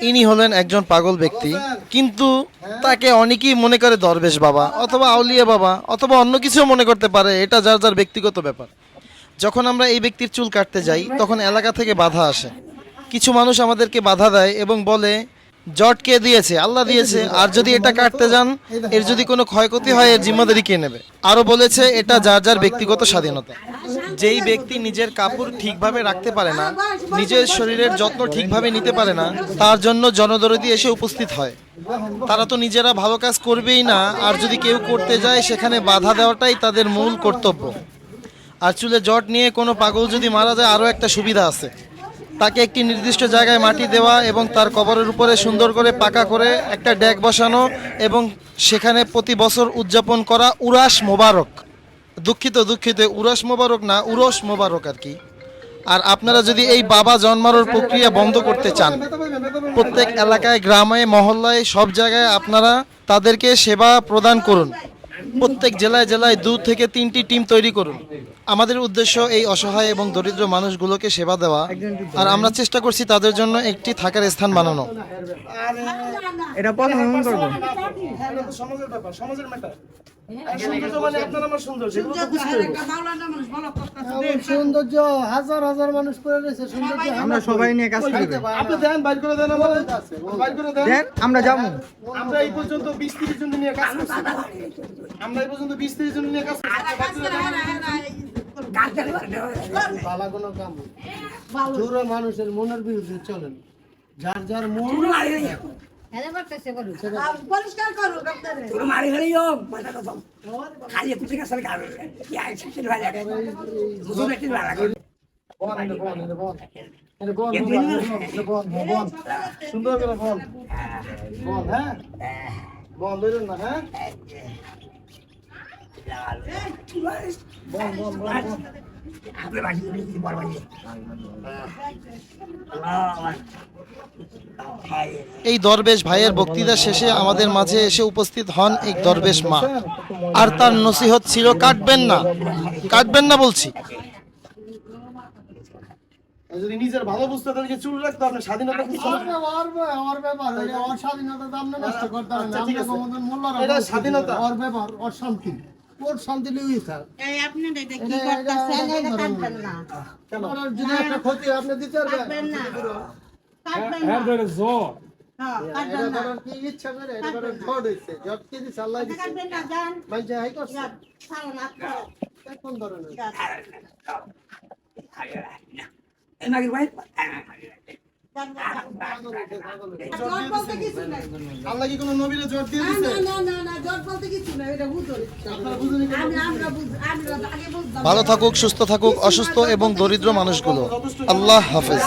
ইনি হলেন একজন পাগল ব্যক্তি। কিন্তু তাকে অনেকেই মনে করে দরবেশ বাবা অথবা আউলিয়া বাবা অথবা অন্য কিছু মনে করতে পারে। এটা যার যার ব্যক্তিগত ব্যাপার। যখন আমরা এই ব্যক্তির চুল কাটতে যাই, তখন এলাকা থেকে বাধা আসে। কিছু মানুষ আমাদেরকে বাধা দেয় এবং বলে, জট কে দিয়েছে? আল্লাহ দিয়েছে। আর যদি এটা কাটতে যান, এর যদি কোনো ক্ষয়ক্ষতি হয়, এর জিম্মাদারি কে নেবে? আরও বলেছে, এটা যার যার ব্যক্তিগত স্বাধীনতা। যেই ব্যক্তি নিজের কাপড় ঠিকভাবে রাখতে পারে না, নিজের শরীরের যত্ন ঠিকভাবে নিতে পারে না, তার জন্য জনদরদি এসে উপস্থিত হয়। তারা তো নিজেরা ভালো কাজ করবেই না, আর যদি কেউ করতে যায়, সেখানে বাধা দেওয়াটাই তাদের মূল কর্তব্য। আর চুলে জট নিয়ে কোনো পাগল যদি মারা যায়, আরও একটা সুবিধা আছে। তাকে একটি নির্দিষ্ট জায়গায় মাটি দেওয়া এবং তার কবরের উপরে সুন্দর করে পাকা করে একটা ড্যাক বসানো এবং সেখানে প্রতি বছর উদযাপন করা উরাস মোবারক। দুঃখিত দুঃখিত, উরস মোবারক না, উরস মোবারক আর কি। আর আপনারা যদি এই বাবা জন্মানোর প্রক্রিয়া বন্ধ করতে চান, প্রত্যেক এলাকায়, গ্রামে, মহল্লায়, সব জায়গায় আপনারা তাদেরকে সেবা প্রদান করুন। প্রত্যেক জেলায় জেলায় দু থেকে তিনটি টিম তৈরি করুন। আমাদের উদ্দেশ্য এই অসহায় এবং দরিদ্র মানুষগুলোকে সেবা দেওয়া। আর আমরা চেষ্টা করছি তাদের জন্য একটি থাকার স্থান বানানো। এটা সৌন্দর্য মানে সৌন্দর্য হাজার হাজার মানুষ করে রয়েছে সৌন্দর্য আমরা সবাই নিয়ে কাজ করি আপনি দেন বাইর করে দেন আমার বাইর করে দেন। দেন আমরা যাব। আমরা এই পর্যন্ত জন নিয়ে কাজ করছি। আমরা এই পর্যন্ত জন নিয়ে কাজ করছি। কোনো কাম। জোরে মানুষের মনের বিরুদ্ধে চলেন। যার যার মন পরিষ্কার করো তোর মারি মাথা কথা খালি গেছে। সুন্দর করে বল। বল হ্যাঁ? বল না হ্যাঁ? এই দরবেশ ভাইয়ের বক্তৃতা শেষে আমাদের মাঝে এসে উপস্থিত হন এক দরবেশ মা আর তার নসিহত ছিল কাটবেন না কাটবেন না বলছি যদি নিজের ভালো বুঝতে তাদেরকে চুল রাখতে আপনার স্বাধীনতা আমার ব্যাপার, আমার ব্যাপার, এটা ওর স্বাধীনতা দাম নষ্ট করতে হবে না। ঠিক আমরা আছে। কোনোদিন মোল্লা এটা স্বাধীনতা। ওর ব্যাপার, ওর শান্তি। ওর শান্তি লিউই থাক। এই আপনি এটা কি করতেছেন এটা কাটবেন না ওর যদি একটা ক্ষতি আপনি দিতে পারবেন? কাটবেন না কাটবেন না হ্যাঁ কাটবেন না কি ইচ্ছা করে? এটা করার ঝড় হইছে। ঝড় কি দিছে? আল্লাহ দিছে। কাটবেন না যান মানুষে হাই করছে। যান ছাড়ুন আপনারা কোন ধরনের? যান ভাই আল্লাহ কি কোনো নবীরে জোর দিয়ে না দিছে? না না না না জট বলতে কিছু না এটা বুঝুন আমি আমরা বুঝ আমরা আগে বুঝতাম। ভালো থাকুক সুস্থ থাকুক অসুস্থ এবং দরিদ্র মানুষগুলো। আল্লাহ হাফেজ।